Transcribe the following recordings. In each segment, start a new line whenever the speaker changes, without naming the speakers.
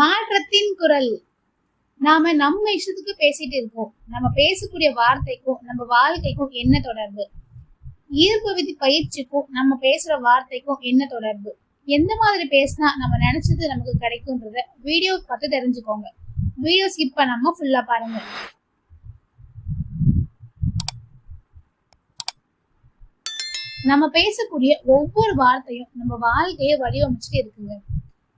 மாற்றத்தின் குரல். நாம நம்ம இஷ்டத்துக்கு பேசிட்டு இருக்கோம். நம்ம பேசக்கூடிய வார்த்தைக்கும் நம்ம வாழ்க்கைக்கும் என்ன தொடர்பு? ஈர்ப்பு விதி பயிற்சிக்கும் நம்ம பேசுற வார்த்தைக்கும் என்ன தொடர்பு? எந்த மாதிரி பேசினா நம்ம நினைச்சது நமக்கு கிடைக்கும்ன்றத வீடியோ பார்த்து தெரிஞ்சுக்கோங்க. வீடியோ ஸ்கிப் பண்ணாம ஃபுல்லா பாருங்க. நம்ம பேசக்கூடிய ஒவ்வொரு வார்த்தையும் நம்ம வாழ்க்கையை வடிவமைச்சுட்டு இருக்குங்க.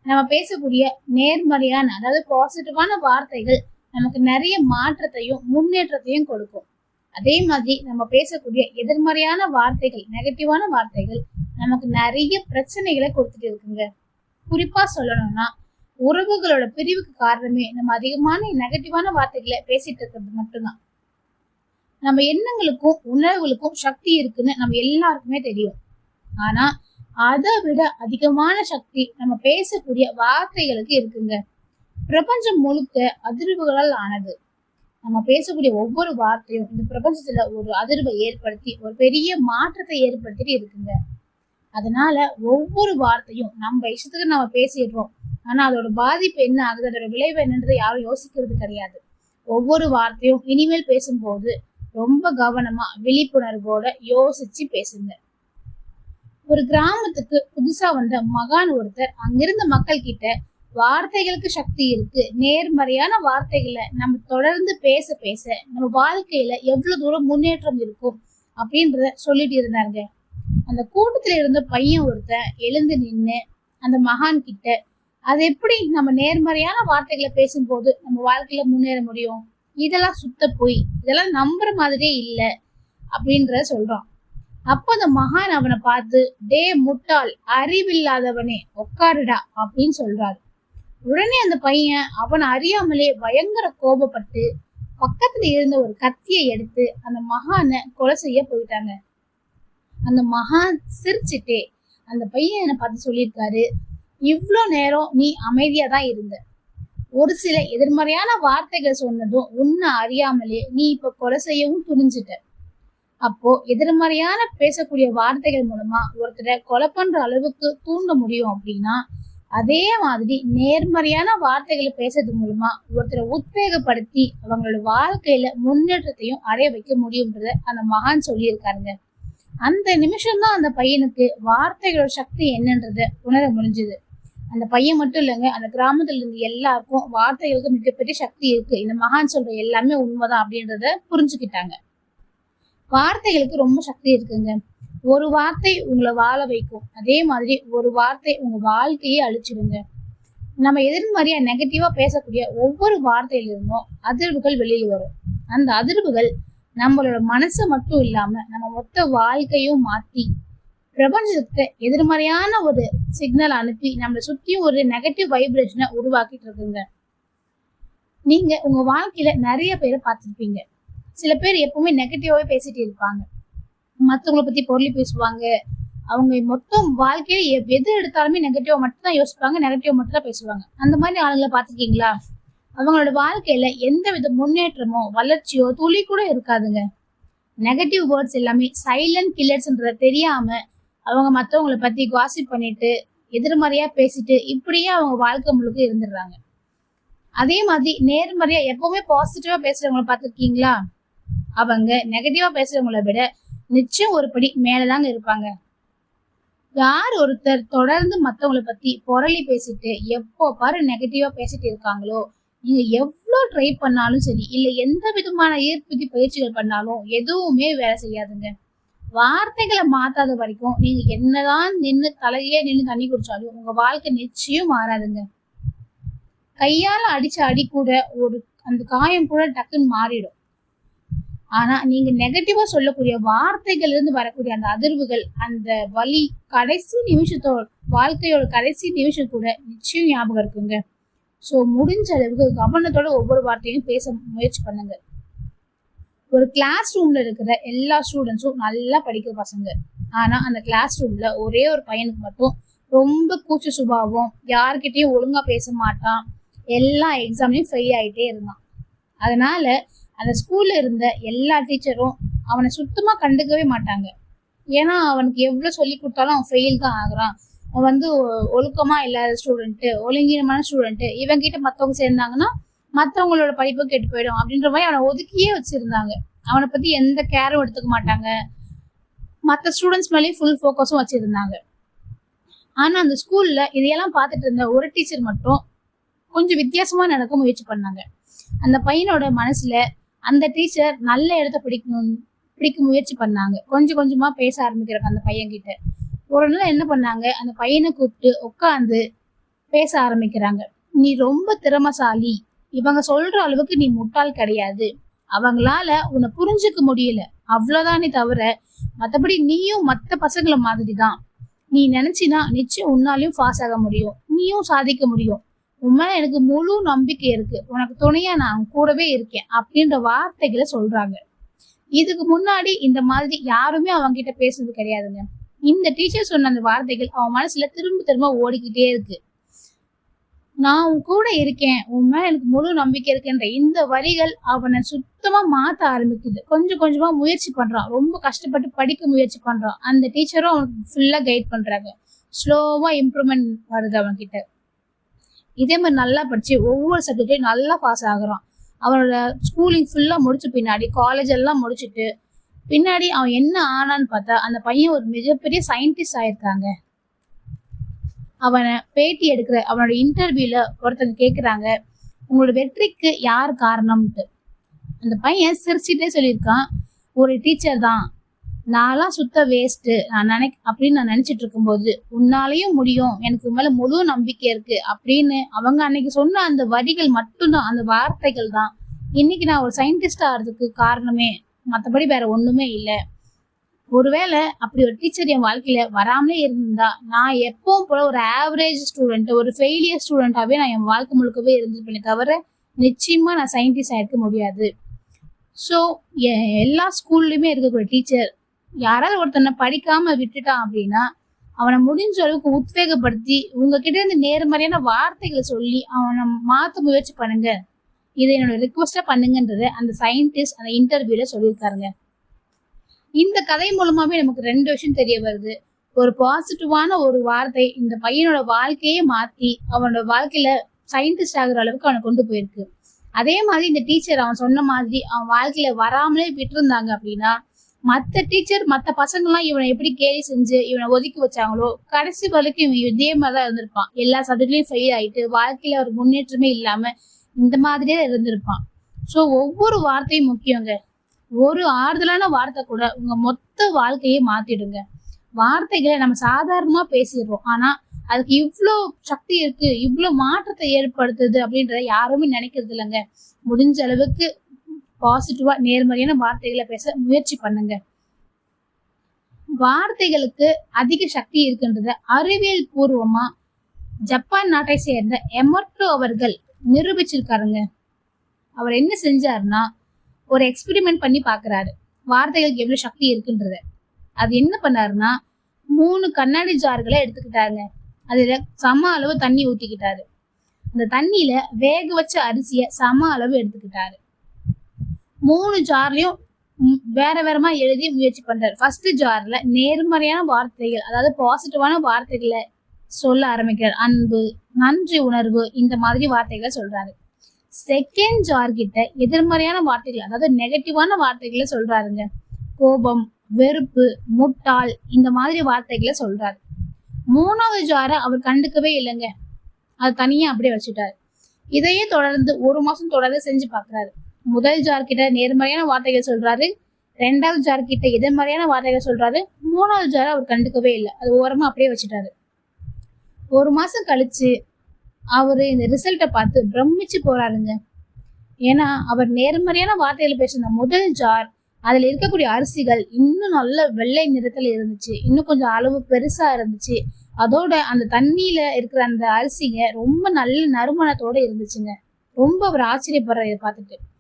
நம்ம பேசக்கூடிய நேர்மறையான அதாவது பாசிட்டிவான வார்த்தைகள் நமக்கு நிறைய மாற்றத்தையும் முன்னேற்றத்தையும் கொடுக்கும். அதே மாதிரி நம்ம பேசக்கூடிய எதிர்மறையான வார்த்தைகள் நெகட்டிவான வார்த்தைகள் நமக்கு நிறைய பிரச்சனைகளை கொடுத்துட்டு இருக்குங்க. குறிப்பா சொல்லணும்னா உறவுகளோட பிரிவுக்கு காரணமே நம்ம அதிகமான நெகட்டிவான வார்த்தைகளை பேசிட்டு இருக்கிறது மட்டும்தான். நம்ம எண்ணங்களுக்கும் உணர்வுகளுக்கும் சக்தி இருக்குன்னு நம்ம எல்லாருக்குமே தெரியும். ஆனா அதை விட அதிகமான சக்தி நம்ம பேசக்கூடிய வார்த்தைகளுக்கு இருக்குங்க. பிரபஞ்சம் முழுக்க அதிர்வுகளால் ஆனது. நம்ம பேசக்கூடிய ஒவ்வொரு வார்த்தையும் இந்த பிரபஞ்சத்துல ஒரு அதிர்வை ஏற்படுத்தி ஒரு பெரிய மாற்றத்தை ஏற்படுத்திட்டு இருக்குங்க. அதனால ஒவ்வொரு வார்த்தையும் நம்ம இஷ்டத்துக்கு நம்ம பேசிடுறோம். ஆனா அதோட பாதிப்பு என்ன ஆகுது? அதோட விளைவு என்னன்றது யாரும் யோசிக்கிறது கிடையாது. ஒவ்வொரு வார்த்தையும் இனிமேல் பேசும்போது ரொம்ப கவனமா விழிப்புணர்வோட யோசிச்சு பேசுங்க. ஒரு கிராமத்துக்கு புதுசா வந்த மகான் ஒருத்தர் அங்கிருந்த மக்கள் கிட்ட வார்த்தைகளுக்கு சக்தி இருக்கு. நேர்மறையான வார்த்தைகளை நம்ம தொடர்ந்து பேச பேச நம்ம வாழ்க்கையில எவ்வளவு தூரம் முன்னேற்றம் இருக்கும் அப்படின்றத சொல்லிட்டு இருந்தாருங்க. அந்த கூட்டத்துல இருந்த பையன் ஒருத்தன் எழுந்து நின்று அந்த மகான் கிட்ட அது எப்படி நம்ம நேர்மறையான வார்த்தைகளை பேசும்போது நம்ம வாழ்க்கையில முன்னேற முடியும்? இதெல்லாம் சுத்த போய். இதெல்லாம் நம்புற மாதிரியே இல்லை. அப்படின்றத சொல்றான். அப்ப அந்த மகான் அவனை பார்த்து டே முட்டாள் அறிவில்லாதவனே உட்காருடா அப்படின்னு சொல்றாரு. உடனே அந்த பையன் அவன் அறியாமலே பயங்கர கோபப்பட்டு பக்கத்துல இருந்த ஒரு கத்தியை எடுத்து அந்த மகானை கொலை செய்ய போயிட்டாங்க. அந்த மகான் சிரிச்சுட்டே அந்த பையன் என்னை பார்த்து சொல்லியிருக்காரு இவ்வளோ நேரம் நீ அமைதியா தான் இருந்த. ஒரு சில எதிர்மறையான வார்த்தைகள் சொன்னதும் உன்னை அறியாமலே நீ இப்ப கொலை செய்யவும் துணிஞ்சிட்ட. அப்போ எதிர்மறையான பேசக்கூடிய வார்த்தைகள் மூலமா ஒருத்தரை கொலை பண்ற அளவுக்கு தூண்ட முடியும் அப்படின்னா அதே மாதிரி நேர்மறையான வார்த்தைகளை பேசுறது மூலமா ஒருத்தரை உத்வேகப்படுத்தி அவங்களோட வாழ்க்கையில முன்னேற்றத்தையும் அடைய வைக்க முடியும்ன்றத அந்த மகான் சொல்லியிருக்காருங்க. அந்த நிமிஷம்தான் அந்த பையனுக்கு வார்த்தைகளோட சக்தி என்னன்றத உணர முடிஞ்சது. அந்த பையன் மட்டும் இல்லைங்க அந்த கிராமத்துல இருந்து எல்லாருக்கும் வார்த்தைகளுக்கு மிகப்பெரிய சக்தி இருக்கு. இந்த மகான் சொல்ற எல்லாமே உண்மைதான் அப்படின்றத புரிஞ்சுக்கிட்டாங்க. வார்த்தைகளுக்கு ரொம்ப சக்தி இருக்குங்க. ஒரு வார்த்தை உங்களை வாழ வைக்கும். அதே மாதிரி ஒரு வார்த்தை உங்க வாழ்க்கையே அழிச்சிடுங்க. நம்ம எதிர்மறையா நெகட்டிவா பேசக்கூடிய ஒவ்வொரு வார்த்தையிலிருந்தும் அதிர்வுகள் வெளியில் வரும். அந்த அதிர்வுகள் நம்மளோட மனசை மட்டும் இல்லாம நம்ம மொத்த வாழ்க்கையும் மாத்தி பிரபஞ்சத்தை எதிர்மறையான ஒரு சிக்னல் அனுப்பி நம்மளை சுற்றியும் ஒரு நெகட்டிவ் வைப்ரேஷனை உருவாக்கிட்டு இருக்குங்க. நீங்க உங்க வாழ்க்கையில நிறைய பேரை பார்த்துருப்பீங்க. சில பேர் எப்பவுமே நெகட்டிவாகவே பேசிட்டு இருப்பாங்க. மற்றவங்களை பத்தி பொருளி பேசுவாங்க. அவங்க மொத்தம் வாழ்க்கையில எது எடுத்தாலுமே நெகட்டிவா மட்டும் தான் யோசிப்பாங்க நெகட்டிவ் மட்டும் தான் பேசுவாங்க. அந்த மாதிரி ஆளுங்களை பார்த்திருக்கீங்களா? அவங்களோட வாழ்க்கையில எந்த வித முன்னேற்றமோ வளர்ச்சியோ துளி கூட இருக்காதுங்க. நெகட்டிவ் வேர்ட்ஸ் எல்லாமே சைலண்ட் கில்லர்ஸ்ன்றத தெரியாம அவங்க மத்தவங்கள பத்தி காசிப் பண்ணிட்டு எதிர்மறையா பேசிட்டு இப்படியே அவங்க வாழ்க்கை முழுக்க இருந்துடுறாங்க. அதே மாதிரி நேர்மறையா எப்பவுமே பாசிட்டிவா பேசுறவங்கள பார்த்துருக்கீங்களா? அவங்க நெகட்டிவா பேசுறவங்கள விட நிச்சயம் ஒரு படி மேலதாங்க இருப்பாங்க. யார் ஒருத்தர் தொடர்ந்து மத்தவங்களை பத்தி புரளி பேசிட்டு எப்போ பாரு நெகட்டிவா பேசிட்டு இருக்காங்களோ நீங்க எவ்வளவு ட்ரை பண்ணாலும் சரி இல்ல எந்த விதமான ஈர்ப்புதி பயிற்சிகள் பண்ணாலும் எதுவுமே வேலை செய்யாதுங்க. வார்த்தைகளை மாத்தாத வரைக்கும் நீங்க என்னதான் நின்று தலையிலே நின்று தண்ணி குடிச்சாலும் உங்க வாழ்க்கை நிச்சயம் மாறாதுங்க. கையால அடிச்ச அடி கூட ஒரு அந்த காயம் கூட டக்குன்னு மாறிடும். ஆனா நீங்க நெகட்டிவா சொல்லக்கூடிய வார்த்தைகள்ல இருந்து வரக்கூடிய அந்த அதிர்வுகள் அந்த வலி கடைசி நிமிஷத்தோட வாழ்க்கையோட கடைசி நிமிஷம் கூட நிச்சயம் ஞாபகம் இருக்குங்க. ஸோ முடிஞ்ச அளவுக்கு கவனத்தோட ஒவ்வொரு வார்த்தையும் பேச முயற்சி பண்ணுங்க. ஒரு கிளாஸ் ரூம்ல இருக்கிற எல்லா ஸ்டூடெண்ட்ஸும் நல்லா படிக்கிற பசங்க. ஆனா அந்த கிளாஸ் ரூம்ல ஒரே ஒரு பையனுக்கு மட்டும் ரொம்ப கூச்ச சுபாவம் யார்கிட்டயும் ஒழுங்கா பேச மாட்டான் எல்லா எக்ஸாம்லயும் ஃபெயில் ஆயிட்டே இருந்தான். அதனால அந்த ஸ்கூல்ல இருந்த எல்லா டீச்சரும் அவனை சுத்தமா கண்டுக்கவே மாட்டாங்க. ஏன்னா அவனுக்கு எவ்வளவு சொல்லி கொடுத்தாலும் அவன் ஃபெயில் தான் ஆகுறான். வந்து ஒழுக்கமாக ஒழுக்கமா இல்லாத ஸ்டூடெண்ட்டு ஒழுங்கீனமான ஸ்டூடெண்ட் இவங்க கிட்ட மத்தவங்க சேர்ந்தாங்கன்னா மத்தவங்களோட படிப்பு கெட்டு போயிடும் அப்படின்ற மாதிரி அவனை ஒதுக்கியே வச்சிருந்தாங்க. அவனை பத்தி எந்த கேரும் எடுத்துக்க மாட்டாங்க. மற்ற ஸ்டூடெண்ட்ஸ் மேலேயும் ஃபுல் ஃபோக்கஸும் வச்சுருந்தாங்க. ஆனால் அந்த ஸ்கூலில் இதையெல்லாம் பார்த்துட்டு இருந்த ஒரு டீச்சர் மட்டும் கொஞ்சம் வித்தியாசமாக நடக்க முயற்சி பண்ணாங்க. அந்த பையனோட மனசில் அந்த டீச்சர் நல்ல இடத்த பிடிக்கணும் பிடிக்க முயற்சி பண்ணாங்க. கொஞ்சம் கொஞ்சமா பேச ஆரம்பிக்கிறாங்க அந்த பையன்கிட்ட. ஒரு நாள் என்ன பண்ணாங்க? அந்த பையனை கூப்பிட்டு உட்காந்து பேச ஆரம்பிக்கிறாங்க. நீ ரொம்ப திறமசாலி. இவங்க சொல்ற அளவுக்கு நீ முட்டாள் கிடையாது. அவங்களால உன்னை புரிஞ்சுக்க முடியல. அவ்வளவுதானே தவிர மற்றபடி நீயும் மற்ற பசங்களை மாதிரி தான் நீ நினைச்சினா நிச்சயம் உன்னாலையும் பாஸ் ஆக முடியும். நீயும் சாதிக்க முடியும். உன் மேல எனக்கு முழு நம்பிக்கை இருக்கு. உனக்கு துணையா நான் கூடவே இருக்கேன் அப்படின்ற வார்த்தைகளை சொல்றாங்க. இதுக்கு முன்னாடி இந்த மாதிரி யாருமே அவங்க கிட்ட பேசுறது கிடையாதுங்க. இந்த டீச்சர் சொன்ன அந்த வார்த்தைகள் அவன் மனசுல திரும்ப திரும்ப ஓடிக்கிட்டே இருக்கு. நான் உன் கூட இருக்கேன். உன் மேல எனக்கு முழு நம்பிக்கை இருக்குன்ற இந்த வரிகள் அவனை சுத்தமா மாத்த ஆரம்பிக்குது. கொஞ்சம் கொஞ்சமா முயற்சி பண்றான். ரொம்ப கஷ்டப்பட்டு படிக்க முயற்சி பண்றான். அந்த டீச்சரும் அவனுக்கு ஃபுல்லா கைட் பண்றாங்க. ஸ்லோவா இம்ப்ரூவ்மெண்ட் வருது அவன்கிட்ட. இதே மாதிரி நல்லா படித்து ஒவ்வொரு சப்ஜெக்ட்லையும் நல்லா பாஸ் ஆகுறான். அவனோட ஸ்கூலிங் ஃபுல்லாக முடிச்சு பின்னாடி காலேஜ் எல்லாம் முடிச்சுட்டு பின்னாடி அவன் என்ன ஆனான்னு பார்த்தா அந்த பையன் ஒரு மிகப்பெரிய சயின்டிஸ்ட் ஆயிருக்காங்க. அவனை பேட்டி எடுக்கிற அவனோட இன்டர்வியூல ஒருத்தங்க கேட்குறாங்க உங்களோட வெற்றிக்கு யார் காரணம்ட்டு அந்த பையன் சிரிச்சுட்டே சொல்லியிருக்கான் ஒரு டீச்சர் தான். நான்லாம் சுத்த வேஸ்ட்டு நான் நினை அப்படின்னு நான் நினச்சிட்டு இருக்கும்போது உன்னாலையும் முடியும். எனக்கு உன் முழு நம்பிக்கை இருக்கு அப்படின்னு அவங்க அன்னைக்கு சொன்ன அந்த வரிகள் மட்டும்தான் அந்த வார்த்தைகள் தான். இன்னைக்கு நான் ஒரு சயின்டிஸ்ட் ஆகிறதுக்கு காரணமே மற்றபடி வேற ஒன்றுமே இல்லை. ஒருவேளை அப்படி ஒரு டீச்சர் என் வாழ்க்கையில வராமலே இருந்தா நான் எப்பவும் போல ஒரு ஆவரேஜ் ஸ்டூடெண்ட் ஒரு ஃபெயிலியர் ஸ்டூடெண்டாவே நான் என் வாழ்க்கை முழுக்கவே இருந்திருப்பேனே தவிர நிச்சயமா நான் சயின்டிஸ்ட் ஆயிருக்க முடியாது. ஸோ எல்லா ஸ்கூல்லையுமே இருக்கக்கூடிய டீச்சர் யாராவது ஒருத்தனை படிக்காம விட்டுட்டான் அப்படின்னா அவனை முடிஞ்ச அளவுக்கு உத்வேகப்படுத்தி உங்ககிட்ட இருந்து நேர்மறையான வார்த்தைகளை சொல்லி அவனை மாத்த முயற்சி பண்ணுங்க. இதை என்னோட ரிக்வஸ்டா பண்ணுங்கன்றத அந்த சயின்டிஸ்ட் அந்த இன்டர்வியூல சொல்லியிருக்காருங்க. இந்த கதை மூலமாவே நமக்கு ரெண்டு விஷயம் தெரிய வருது. ஒரு பாசிட்டிவான ஒரு வார்த்தை இந்த பையனோட வாழ்க்கையே மாத்தி அவனோட வாழ்க்கையில சயின்டிஸ்ட் ஆகுற அளவுக்கு அவனை கொண்டு போயிருக்கு. அதே மாதிரி இந்த டீச்சர் அவன் சொன்ன மாதிரி அவன் வாழ்க்கையில வராமலே விட்டுருந்தாங்க அப்படின்னா மத்த டீச்சர் மத்த பசங்கெல்லாம் இவனை எப்படி கேலி செஞ்சு இவனை ஒதுக்கி வச்சாங்களோ கடைசி வரைக்கும் இவன் இதே மாதிரி தான் இருந்திருப்பான். எல்லா சப்ஜெக்ட்லயும் ஃபெயில் ஆயிட்டு வாழ்க்கையில ஒரு முன்னேற்றமே இல்லாம இந்த மாதிரியே இருந்திருப்பான். ஸோ ஒவ்வொரு வார்த்தையும் முக்கியங்க. ஒரு ஆறுதலான வார்த்தை கூட உங்க மொத்த வாழ்க்கையே மாத்திடுங்க. வார்த்தைகளை நம்ம சாதாரணமா பேசிடுறோம். ஆனா அதுக்கு இவ்வளோ சக்தி இருக்கு இவ்வளோ மாற்றத்தை ஏற்படுத்துது அப்படின்றத யாருமே நினைக்கிறது இல்லைங்க முடிஞ்ச அளவுக்கு பாசிட்டிவா நேர்மறையான வார்த்தைகளை பேச முயற்சி பண்ணுங்க. வார்த்தைகளுக்கு அதிக சக்தி இருக்குன்றத அறிவியல் பூர்வமா ஜப்பான் நாட்டை சேர்ந்த எமர்டோ அவர்கள் நிரூபிச்சிருக்காருங்க. அவர் என்ன செஞ்சாருன்னா ஒரு எக்ஸ்பெரிமெண்ட் பண்ணி பாக்குறாரு. வார்த்தைகளுக்கு எவ்வளவு சக்தி இருக்குன்றத. அது என்ன பண்ணாருன்னா மூணு கண்ணாடி ஜார்களை எடுத்துக்கிட்டாருங்க. அதுல சம அளவு தண்ணி ஊத்திக்கிட்டாரு. அந்த தண்ணியில வேக வச்ச அரிசிய சம அளவு எடுத்துக்கிட்டாரு. மூணு ஜார்லயும் வேற வேறமா எழுதி முயற்சி பண்றாரு. ஃபர்ஸ்ட் ஜார்ல நேர்மறையான வார்த்தைகள் அதாவது பாசிட்டிவான வார்த்தைகளை சொல்ல ஆரம்பிக்கிறார். அன்பு நன்றி உணர்வு இந்த மாதிரி வார்த்தைகளை சொல்றாரு. செகண்ட் ஜார் கிட்ட எதிர்மறையான வார்த்தைகள் அதாவது நெகட்டிவான வார்த்தைகளை சொல்றாருங்க. கோபம் வெறுப்பு முட்டாள் இந்த மாதிரி வார்த்தைகளை சொல்றாரு. மூணாவது ஜாரை அவர் கண்டுக்கவே இல்லைங்க. அது தனியா அப்படியே வச்சுட்டாரு. இதையே தொடர்ந்து ஒரு மாசம் தொடர்ந்து செஞ்சு பாக்குறாரு முதல் ஜார் கிட்ட நேர்மறையான வார்த்தைகள் சொல்றாரு. ரெண்டாவது ஜார் கிட்ட எதிர்மறையான வார்த்தைகள் சொல்றாரு. மூணாவது ஜார் அவர் கண்டுக்கவே இல்லை. அது ஓரமா அப்படியே வச்சுட்டாரு. ஒரு மாசம் கழிச்சு அவரு இந்த ரிசல்ட்டை பார்த்து பிரமிச்சு போறாருங்க. ஏன்னா அவர் நேர்மறையான வார்த்தைகள் பேசின முதல் ஜார் அதுல இருக்கக்கூடிய அரிசிகள் இன்னும் நல்ல வெள்ளை நிறத்துல இருந்துச்சு. இன்னும் கொஞ்சம் அளவு பெருசா இருந்துச்சு. அதோட அந்த தண்ணியில இருக்கிற அந்த அரிசிங்க ரொம்ப நல்ல நறுமணத்தோட இருந்துச்சுங்க. ரொம்ப அவர் ஆச்சரியப்படுறாரு இதை பார்த்துட்டு.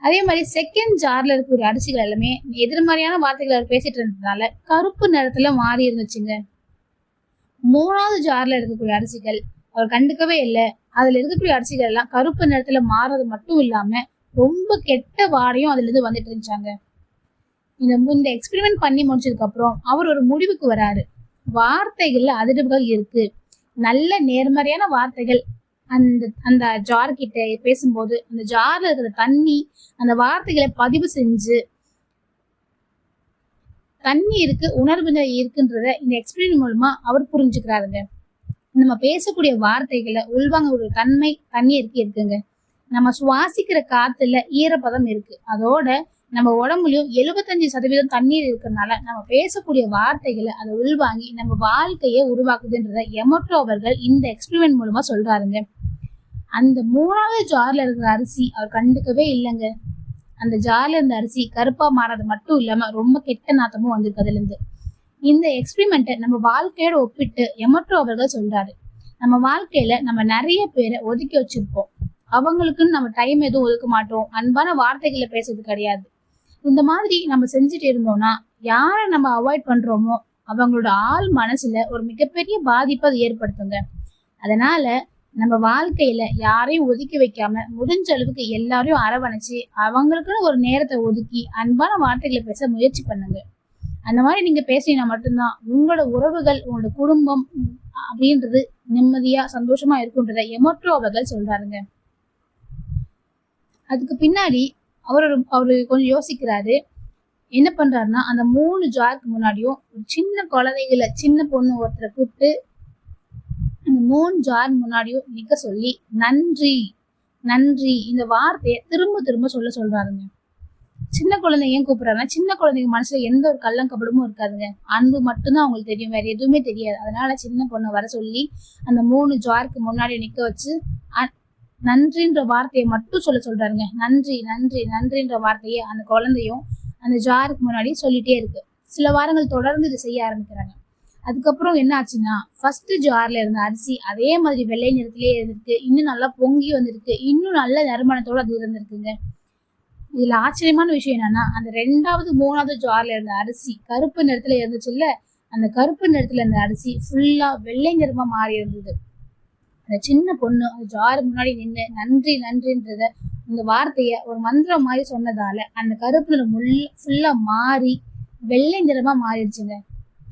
அதே மாதிரி செகண்ட் ஜார்ல இருக்கக்கூடிய அரிசிகள் எல்லாமே எதிர்மறையான வார்த்தைகள் அவர் பேசிட்டு இருந்ததுனால கருப்பு நிறத்துல மாறி இருந்துச்சுங்க. மூணாவது ஜார்ல இருக்கக்கூடிய அரிசிகள் அவர் கண்டுக்கவே இல்லை. அதுல இருக்கக்கூடிய அரிசிகள் எல்லாம் கருப்பு நிறத்துல மாறது மட்டும் இல்லாம ரொம்ப கெட்ட வாடையும் அதுல இருந்து வந்துட்டு இருந்துச்சாங்க. இந்த இந்த எக்ஸ்பெரிமெண்ட் பண்ணி முடிச்சதுக்கு அப்புறம் அவர் ஒரு முடிவுக்கு வராரு. வார்த்தைகள்ல அதிர்வுகள் இருக்கு. நல்ல நேர்மறையான வார்த்தைகள் அந்த அந்த ஜார் கிட்ட பேசும்போது அந்த ஜார்ல இருக்கிற தண்ணி அந்த வார்த்தைகளை பதிவு செஞ்சு தண்ணி இருக்கு உணர்வு இருக்குன்றத இந்த எக்ஸ்பீரியன் மூலமா அவர் புரிஞ்சுக்கிறாருங்க. நம்ம பேசக்கூடிய வார்த்தைகளை உள்வாங்க ஒரு தன்மை தண்ணி இருக்கு இருக்குங்க. நம்ம சுவாசிக்கிற காத்துல ஈரப்பதம் இருக்கு. அதோட நம்ம உடம்புலயும் எழுபத்தஞ்சு சதவீதம் தண்ணீர் இருக்கிறதுனால நம்ம பேசக்கூடிய வார்த்தைகளை அதை உள்வாங்கி நம்ம வாழ்க்கையை உருவாக்குதுன்றத எமோட்டோ அவர்கள் இந்த எக்ஸ்பிரிமெண்ட் மூலமா சொல்றாருங்க. அந்த மூணாவது ஜார்ல இருக்கிற அரிசி அவர் கண்டுக்கவே இல்லைங்க. அந்த ஜார்ல இருந்த அரிசி கருப்பா மாறது மட்டும் இல்லாம ரொம்ப கெட்ட நாத்தமும் வந்திருக்கு அதுல இருந்து இந்த எக்ஸ்பிரிமெண்ட்டை நம்ம வாழ்க்கையோட ஒப்பிட்டு எமோட்டோ அவர்கள் சொல்றாரு. நம்ம வாழ்க்கையில நம்ம நிறைய பேரை ஒதுக்கி வச்சிருப்போம். அவங்களுக்குன்னு நம்ம டைம் எதுவும் ஒதுக்க மாட்டோம். அன்பான வார்த்தைகளை பேசுறது கிடையாது. இந்த மாதிரி நம்ம செஞ்சுட்டு இருந்தோம்னா யாரை நம்ம அவாய்ட் பண்றோமோ அவங்களோட ஆள் மனசுல ஒரு மிகப்பெரிய பாதிப்பை அது ஏற்படுத்துங்க. அதனால நம்ம வாழ்க்கையில யாரையும் ஒதுக்கி வைக்காம முடிஞ்ச அளவுக்கு எல்லாரையும் அரவணைச்சு அவங்களுக்குன்னு ஒரு நேரத்தை ஒதுக்கி அன்பான வார்த்தைகளை பேச முயற்சி பண்ணுங்க. அந்த மாதிரி நீங்க பேசினா மட்டும்தான் உங்களோட உறவுகள் உங்களோட குடும்பம் அப்படின்றது நிம்மதியா சந்தோஷமா இருக்குன்றத எமோட்ரோ அவர்கள் சொல்றாருங்க. அதுக்கு பின்னாடி அவர் அவரு கொஞ்சம் யோசிக்கிறாரு. என்ன பண்றாருன்னா அந்த மூணு ஜாருக்கு முன்னாடியும் ஒரு சின்ன குழந்தைகளை சின்ன பொண்ணு ஒருத்தரை கூப்பிட்டு மூணு ஜார் முன்னாடியும் நிக்க சொல்லி நன்றி நன்றி. இந்த வார்த்தையை திரும்ப திரும்ப சொல்ல சொல்றாருங்க. சின்ன குழந்தை ஏன் கூப்பிடுறாருன்னா சின்ன குழந்தைங்க மனசுல எந்த ஒரு கள்ளம் கபடமும் இருக்காதுங்க. அன்பு மட்டும்தான் அவங்களுக்கு தெரியும் வேற எதுவுமே தெரியாது. அதனால சின்ன பொண்ணை வர சொல்லி அந்த மூணு ஜாருக்கு முன்னாடி நிக்க வச்சு நன்றின்ற வார்த்தையை மட்டும் சொல்ல சொல்றாருங்க. நன்றி நன்றி நன்றின்ற வார்த்தையை அந்த குழந்தையும் அந்த ஜாருக்கு முன்னாடி சொல்லிட்டே இருக்கு. சில வாரங்கள் தொடர்ந்து இதை செய்ய ஆரம்பிக்கிறாங்க. அதுக்கப்புறம் என்ன ஆச்சுன்னா ஃபர்ஸ்ட் ஜார்ல இருந்த அரிசி அதே மாதிரி வெள்ளை நிறத்திலே இருந்திருக்கு. இன்னும் நல்லா பொங்கி வந்திருக்கு. இன்னும் நல்ல நறுமணத்தோடு அது இருந்திருக்குங்க. இதுல ஆச்சரியமான விஷயம் என்னன்னா அந்த ரெண்டாவது மூணாவது ஜார்ல இருந்த அரிசி கருப்பு நிறத்துல இருந்துச்சுல்ல அந்த கருப்பு நிறத்துல இருந்த அரிசி ஃபுல்லா வெள்ளை நிறமா மாறி இருந்தது. அந்த சின்ன பொண்ணு அந்த ஜார் முன்னாடி நின்று நன்றி நன்றின்றத இந்த வார்த்தைய ஒரு மந்திரம் மாதிரி சொன்னதால அந்த கருப்பு நிறம் முள் ஃபுல்லா மாறி வெள்ளை நிறமா மாறிடுச்சுங்க.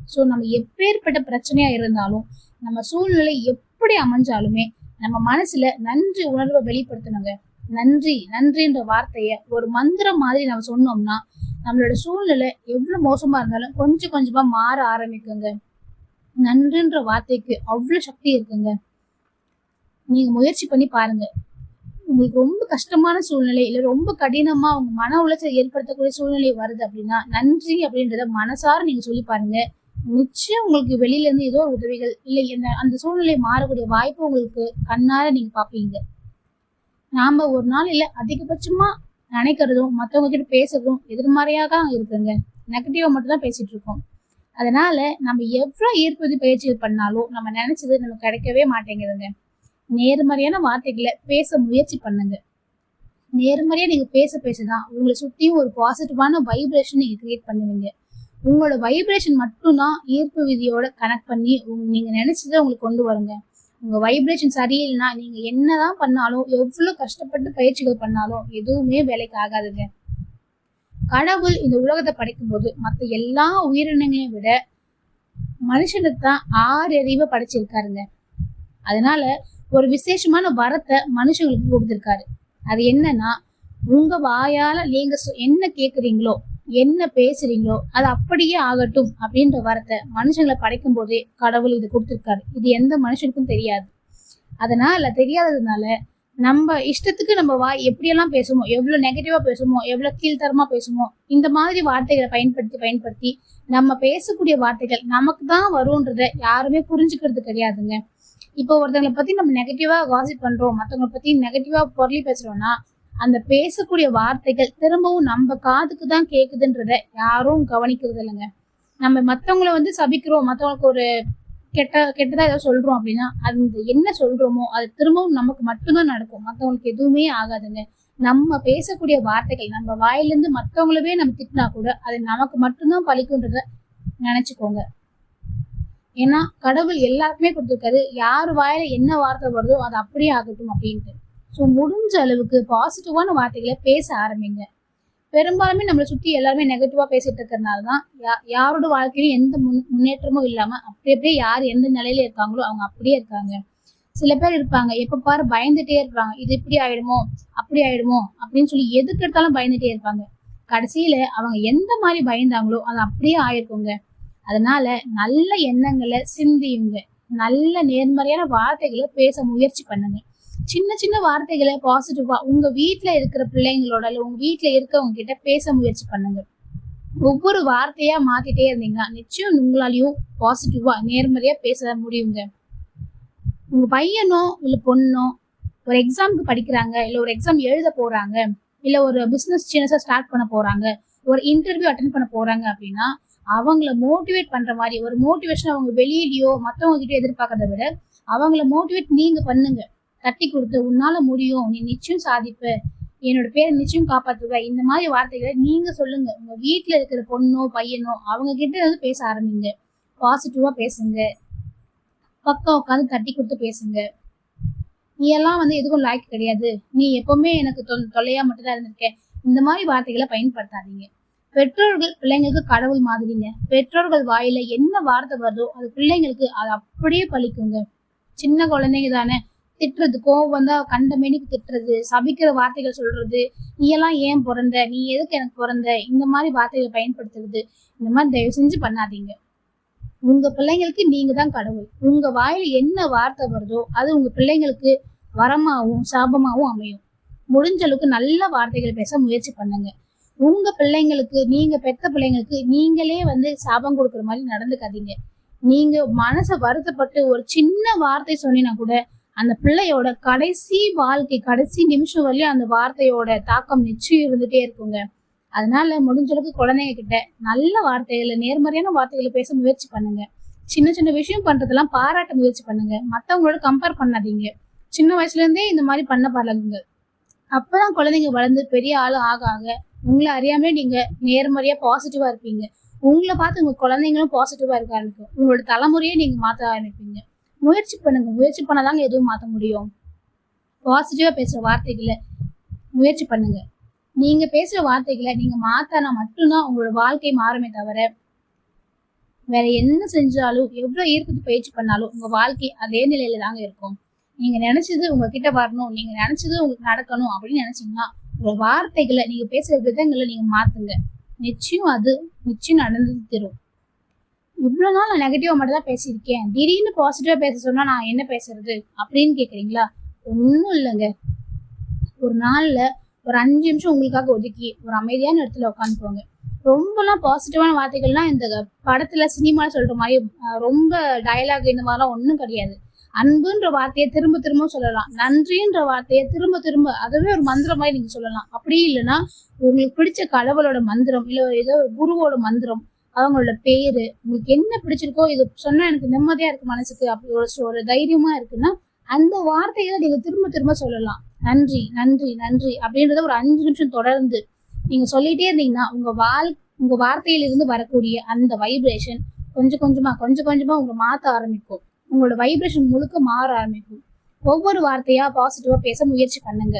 ஸோ நம்ம எப்பேற்பட்ட பிரச்சனையா இருந்தாலும் நம்ம சூழ்நிலை எப்படி அமைஞ்சாலுமே நம்ம மனசுல நன்றி உணர்வை வெளிப்படுத்தணுங்க. நன்றி நன்றின்ற வார்த்தைய ஒரு மந்திரம் மாதிரி நம்ம சொன்னோம்னா நம்மளோட சூழ்நிலை எவ்வளவு மோசமா இருந்தாலும் கொஞ்சம் கொஞ்சமா மாற ஆரம்பிக்குங்க. நன்றின்ற வார்த்தைக்கு அவ்வளவு சக்தி இருக்குங்க. நீங்க முயற்சி பண்ணி பாருங்க. உங்களுக்கு ரொம்ப கஷ்டமான சூழ்நிலை இல்ல ரொம்ப கடினமா உங்க மன உளைச்சல் ஏற்படுத்தக்கூடிய சூழ்நிலை வருது அப்படின்னா நன்றி அப்படின்றத மனசார நீங்க சொல்லி பாருங்க. நிச்சயம் உங்களுக்கு வெளியில இருந்து ஏதோ உதவிகள் இல்லை என்ன அந்த சூழ்நிலை மாறக்கூடிய வாய்ப்பு உங்களுக்கு கண்ணார நீங்க பாப்பீங்க நாம ஒரு நாள் இல்லை அதிகபட்சமா நினைக்கிறதும் மற்றவங்க கிட்ட பேசுறதும் எதிர்மறையாக தான் இருக்குங்க. நெகட்டிவா மட்டும் தான் பேசிட்டு இருக்கோம். அதனால நம்ம எவ்வளவு ஈர்ப்பது பயிற்சிகள் பண்ணாலும் நம்ம நினைச்சது நமக்கு கிடைக்கவே மாட்டேங்குதுங்க. நேர்மறையான வார்த்தைகளை பேச முயற்சி பண்ணுங்க. நேர்மறையா நீங்க பேச பேசதான் உங்களை சுத்தியும் ஒரு பாசிட்டிவான வைப்ரேஷன் நீங்க கிரியேட் பண்ணுவீங்க. உங்களோட வைப்ரேஷன் மட்டும்தான் ஈர்ப்பு விதியோட கனெக்ட் பண்ணி நீங்க நினைச்சதை உங்களுக்கு கொண்டு வருங்க. உங்க வைப்ரேஷன் சரியில்லைன்னா நீங்க என்னதான் பண்ணாலும் எவ்வளவு கஷ்டப்பட்டு பயிற்சிகள் பண்ணாலும் எதுவுமே வேலைக்கு ஆகாதுங்க. கடவுள் இந்த உலகத்தை படைக்கும் போது மற்ற எல்லா உயிரினங்களையும் விட மனுஷனுக்கு தான் ஆறு அறிவை படைச்சிருக்காருங்க. அதனால ஒரு விசேஷமான வரத்தை மனுஷங்களுக்கு கொடுத்துருக்காரு. அது என்னன்னா உங்க வாயால நீங்க என்ன கேக்குறீங்களோ என்ன பேசுறீங்களோ அது அப்படியே ஆகட்டும் அப்படின்ற வரத்தை மனுஷங்களை படைக்கும் போதே கடவுள் இது கொடுத்துருக்காரு. இது எந்த மனுஷனுக்கும் தெரியாது. அதனால தெரியாததுனால நம்ம இஷ்டத்துக்கு நம்ம வா எப்படியெல்லாம் பேசுமோ எவ்வளவு நெகட்டிவா பேசுமோ எவ்வளவு கீழ்த்தரமா பேசுமோ இந்த மாதிரி வார்த்தைகளை பயன்படுத்தி பயன்படுத்தி நம்ம பேசக்கூடிய வார்த்தைகள் நமக்கு தான் வரும்ன்றத யாருமே புரிஞ்சுக்கிறது கிடையாதுங்க. இப்போ ஒருத்தவங்களை பத்தி நம்ம நெகட்டிவா வாசிப் பண்றோம் மற்றவங்களை பத்தி நெகட்டிவா பொருளி பேசுறோம்னா அந்த பேசக்கூடிய வார்த்தைகள் திரும்பவும் நம்ம காதுக்கு தான் கேக்குதுன்றத யாரும் கவனிக்கிறது இல்லைங்க. நம்ம மத்தவங்களை வந்து சபிக்கிறோம் மத்தவங்களுக்கு ஒரு கெட்ட கெட்டதா ஏதோ சொல்றோம் அப்படின்னா அது என்ன சொல்றோமோ அது திரும்பவும் நமக்கு மட்டும்தான் நடக்கும். மத்தவங்களுக்கு எதுவுமே ஆகாதுங்க. நம்ம பேசக்கூடிய வார்த்தைகள் நம்ம வாயிலிருந்து மத்தவங்களவே நம்ம திட்டினா கூட அது நமக்கு மட்டும்தான் பழிக்குன்றத நினைச்சுக்கோங்க. ஏன்னா கடவுள் எல்லாருக்குமே கொடுத்துருக்காரு. யார் வாயில என்ன வார்த்தை வருதோ அது அப்படியே ஆகட்டும் அப்படின்ட்டு. ஸோ முடிஞ்ச அளவுக்கு பாசிட்டிவான வார்த்தைகளை பேச ஆரம்பிங்க. பெரும்பாலுமே நம்மளை சுற்றி எல்லாருமே நெகட்டிவாக பேசிட்டு இருக்கிறதுனால தான் யா- யாரோட வாழ்க்கையிலும் எந்த முன் முன்னேற்றமும் இல்லாமல் அப்படி அப்படியே யார் எந்த நிலையில இருக்காங்களோ அவங்க அப்படியே இருக்காங்க. சில பேர் இருப்பாங்க எப்போ பாரு பயந்துட்டே இருப்பாங்க. இது இப்படி ஆயிடுமோ? அப்படி ஆயிடுமோ? அப்படின்னு சொல்லி எதுக்கு எடுத்தாலும் பயந்துட்டே இருப்பாங்க. கடைசியில அவங்க எந்த மாதிரி பயந்தாங்களோ அது அப்படியே ஆயிருக்குங்க. அதனால நல்ல எண்ணங்களை சிந்தியுங்க. நல்ல நேர்மறையான வார்த்தைகளை பேச முயற்சி பண்ணுங்க. சின்ன சின்ன வார்த்தைகளை பாசிட்டிவா உங்க வீட்டுல இருக்கிற பிள்ளைங்களோட இல்ல உங்க வீட்டுல இருக்கவங்க கிட்ட பேச முயற்சி பண்ணுங்க. ஒவ்வொரு வார்த்தையா மாத்திட்டே இருந்தீங்கன்னா நிச்சயம் உங்களாலையும் பாசிட்டிவா நேர்மறையா பேச முடியுங்க. உங்க பையனோ இல்ல பொண்ணோ ஒரு எக்ஸாமுக்கு படிக்கிறாங்க இல்ல ஒரு எக்ஸாம் எழுத போறாங்க இல்ல ஒரு பிசினஸ் சின்னஸா ஸ்டார்ட் பண்ண போறாங்க ஒரு இன்டர்வியூ அட்டன் பண்ண போறாங்க அப்படின்னா அவங்கள மோட்டிவேட் பண்ற மாதிரி ஒரு மோட்டிவேஷன் அவங்க வெளியிலயோ மத்தவங்க கிட்ட எதிர்பார்க்கறத விட அவங்கள மோட்டிவேட் நீங்க பண்ணுங்க. தட்டி கொடுத்து உன்னால முடியும் நீ நிச்சயம் சாதிப்ப என்னோட பேரை நிச்சயம் காப்பாத்துவ. இந்த மாதிரி வார்த்தைகளை நீங்க சொல்லுங்க. உங்க வீட்டுல இருக்கிற பொண்ணோ பையனோ அவங்க கிட்ட வந்து பேச ஆரம்பிங்க. பாசிட்டிவா பேசுங்க. பக்கம் உட்காந்து தட்டி கொடுத்து பேசுங்க. நீ எல்லாம் வந்து எதுக்கும் லாய்க்கு கிடையாது. நீ எப்பவுமே எனக்கு தொல் தொல்லையா மட்டும்தான் இருந்திருக்க இந்த மாதிரி வார்த்தைகளை பயன்படுத்தாதீங்க. பெற்றோர்கள் பிள்ளைங்களுக்கு கடவுள் மாதிரிங்க. பெற்றோர்கள் வாயில என்ன வார்த்தை வருதோ அது பிள்ளைங்களுக்கு அது அப்படியே பழிக்குங்க. சின்ன குழந்தைங்க தானே. திட்டுறது கோவம் வந்தா கண்ட மேனிக்கு திட்டுறது சபிக்கிற வார்த்தைகள் சொல்றது நீ எல்லாம் ஏன் பிறந்த? நீ எதுக்கு எனக்கு பிறந்த? இந்த மாதிரி வார்த்தைகளை பயன்படுத்துறது. இந்த மாதிரி தயவு செஞ்சு பண்ணாதீங்க. உங்க பிள்ளைங்களுக்கு நீங்க தான் கடவுள். உங்க வாயில என்ன வார்த்தை வருதோ அது உங்க பிள்ளைங்களுக்கு வரமாகவும் சாபமாகவும் அமையும். முடிஞ்ச அளவுக்கு நல்ல வார்த்தைகள் பேச முயற்சி பண்ணுங்க. உங்க பிள்ளைங்களுக்கு நீங்க பெத்த பிள்ளைங்களுக்கு நீங்களே வந்து சாபம் கொடுக்குற மாதிரி நடந்துக்காதீங்க. நீங்க மனசை வருத்தப்பட்டு ஒரு சின்ன வார்த்தை சொன்னீங்கன்னா கூட அந்த பிள்ளையோட கடைசி வாழ்க்கை கடைசி நிமிஷம் வரையும் அந்த வார்த்தையோட தாக்கம் நிச்சயம் இருந்துட்டே இருக்குங்க. அதனால முடிஞ்ச அளவுக்கு குழந்தைங்க கிட்ட நல்ல வார்த்தைகளை நேர்மறையான வார்த்தைகளை பேச முயற்சி பண்ணுங்க. சின்ன சின்ன விஷயம் பண்றதெல்லாம் பாராட்ட முயற்சி பண்ணுங்க. மற்றவங்களோட கம்பேர் பண்ணாதீங்க. சின்ன வயசுல இருந்தே இந்த மாதிரி பண்ண பழகுங்க. அப்பதான் குழந்தைங்க வளர்ந்து பெரிய ஆளும் ஆக ஆக உங்களை அறியாமலே நீங்க நேர்மறையா பாசிட்டிவா இருப்பீங்க. உங்களை பார்த்து உங்க குழந்தைங்களும் பாசிட்டிவா இருக்க ஆரம்பிக்கும் உங்களோட தலைமுறையே நீங்க மாத்த ஆரம்பிப்பீங்க. முயற்சி பண்ணுங்க. முயற்சி பண்ணாதாங்க எதுவும் மாற்ற முடியும். பாசிட்டிவா பேசுற வார்த்தைகளை முயற்சி பண்ணுங்க. நீங்க பேசுற வார்த்தைகளை நீங்க மாத்தானா மட்டும்தான் உங்களோட வாழ்க்கை மாறுமே தவிர வேற என்ன செஞ்சாலும் எவ்வளவு ஈர்ப்புக்கு பயிற்சி பண்ணாலும் உங்க வாழ்க்கை அதே நிலையில தாங்க இருக்கும். நீங்க நினைச்சது உங்ககிட்ட வரணும் நீங்க நினைச்சது உங்களுக்கு நடக்கணும் அப்படின்னு நினைச்சீங்கன்னா உங்க வார்த்தைகளை நீங்க பேசுற விதங்களை நீங்க மாத்துங்க. நிச்சயம் அது நிச்சயம் நடந்து தரும். இவ்வளவு நாள் நான் நெகட்டிவா மட்டும் தான் பேசியிருக்கேன். திடீர்னு பாசிட்டிவா பேச சொன்னா நான் என்ன பேசுறது அப்படின்னு கேக்குறீங்களா? ஒன்றும் இல்லைங்க. ஒரு நாள்ல ஒரு அஞ்சு நிமிஷம் உங்களுக்காக ஒதுக்கி ஒரு அமைதியான இடத்துல உட்காந்துக்கோங்க ரொம்பலாம் பாசிட்டிவான வார்த்தைகள்லாம் இந்த படத்துல சினிமால சொல்ற மாதிரி ரொம்ப டயலாக் இந்த மாதிரிலாம் ஒன்றும் கிடையாது. அன்புன்ற வார்த்தையை திரும்ப திரும்ப சொல்லலாம். நன்றின்ற வார்த்தையை திரும்ப திரும்ப அதுவே ஒரு மந்திரம் மாதிரி நீங்க சொல்லலாம். அப்படி இல்லைன்னா உங்களுக்கு பிடிச்ச கடவுளோட மந்திரம் இல்ல ஏதோ ஒரு குருவோட மந்திரம் அவங்களோட பேரு உங்களுக்கு என்ன பிடிச்சிருக்கோ இது சொன்னா எனக்கு நிம்மதியா இருக்கு மனசுக்கு. அப்படி ஒரு ஒரு தைரியமா இருக்குன்னா அந்த வார்த்தைகளை நீங்க திரும்ப திரும்ப சொல்லலாம். நன்றி நன்றி நன்றி அப்படின்றத ஒரு அஞ்சு நிமிஷம் தொடர்ந்து நீங்க சொல்லிட்டே இருந்தீங்கன்னா உங்க வாழ் உங்க வார்த்தையிலிருந்து வரக்கூடிய அந்த வைப்ரேஷன் கொஞ்சம் கொஞ்சமா கொஞ்சம் கொஞ்சமா உங்களை மாத்த ஆரம்பிக்கும். உங்களோட வைப்ரேஷன் முழுக்க மாற ஆரம்பிக்கும். ஒவ்வொரு வார்த்தையா பாசிட்டிவா பேச முயற்சி பண்ணுங்க.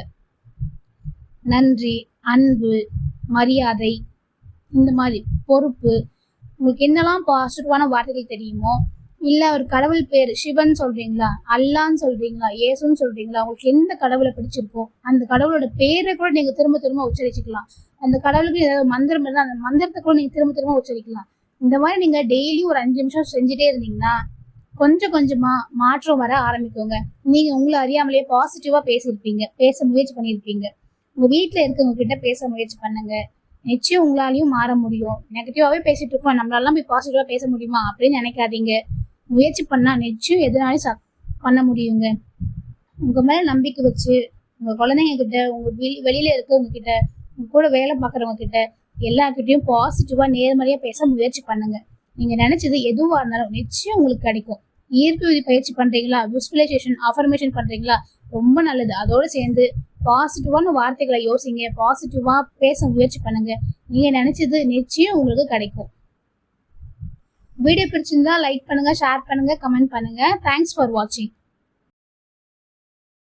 நன்றி அன்பு மரியாதை இந்த மாதிரி பொறுப்பு உங்களுக்கு என்னெல்லாம் பாசிட்டிவான வார்த்தைகள் தெரியுமோ? இல்ல ஒரு கடவுள் பேர் சிவன் சொல்றீங்களா? அல்லான்னு சொல்றீங்களா? ஏசுன்னு சொல்றீங்களா? உங்களுக்கு எந்த கடவுளை பிடிச்சிருக்கோ அந்த கடவுளோட பேரை கூட நீங்க திரும்ப திரும்ப உச்சரிச்சுக்கலாம். அந்த கடவுளுக்கு ஏதாவது மந்திரம் இருந்தா அந்த மந்திரத்தை கூட நீங்க திரும்ப திரும்ப உச்சரிக்கலாம். இந்த மாதிரி நீங்க டெய்லி ஒரு அஞ்சு நிமிஷம் செஞ்சுட்டே இருந்தீங்கன்னா கொஞ்சம் கொஞ்சமா மாற்றம் வர ஆரம்பிக்குங்க. நீங்க உங்களை அறியாமலே பாசிட்டிவா பேசியிருப்பீங்க. பேச முயற்சி பண்ணியிருப்பீங்க. உங்க வீட்டுல இருக்கவங்க கிட்ட பேச முயற்சி பண்ணுங்க. நிச்சயம் உங்களாலையும் மாற முடியும். நெகட்டிவாவே பேசிட்டு இருக்கோம். நம்மளால போய் பாசிட்டிவா பேச முடியுமா? அப்படின்னு நினைக்காதீங்க. முயற்சி பண்ணா நிச்சயம் எதனாலும் ச- பண்ண முடியுங்க. உங்க மேல நம்பிக்கை வச்சு உங்க குழந்தைங்க கிட்ட உங்க வெளி- வெளியில இருக்கவங்க கிட்ட உங்க கூட வேலை பார்க்குறவங்க கிட்ட எல்லாருக்கிட்டையும் பாசிட்டிவா நேர்மறையா பேச முயற்சி பண்ணுங்க. நீங்க நினைச்சது எதுவா இருந்தாலும் நிச்சயம் உங்களுக்கு கிடைக்கும். ஈர்ப்பு விதி பயிற்சி பண்றீங்களா? விசுவலைசேஷன் அஃபர்மேஷன் பண்றீங்களா? ரொம்ப நல்லது. அதோட சேர்ந்து பாசிட்டிவான வார்த்தைகளை யோசிங்க பாசிட்டிவா பேச முயற்சி பண்ணுங்க. நீங்க நினைச்சது நிச்சயம் உங்களுக்கு கிடைக்கும். வீடியோ பிடிச்சிருந்தா லைக் பண்ணுங்க ஷேர் பண்ணுங்க கமெண்ட் பண்ணுங்க. தேங்க்ஸ் ஃபார் வாட்சிங்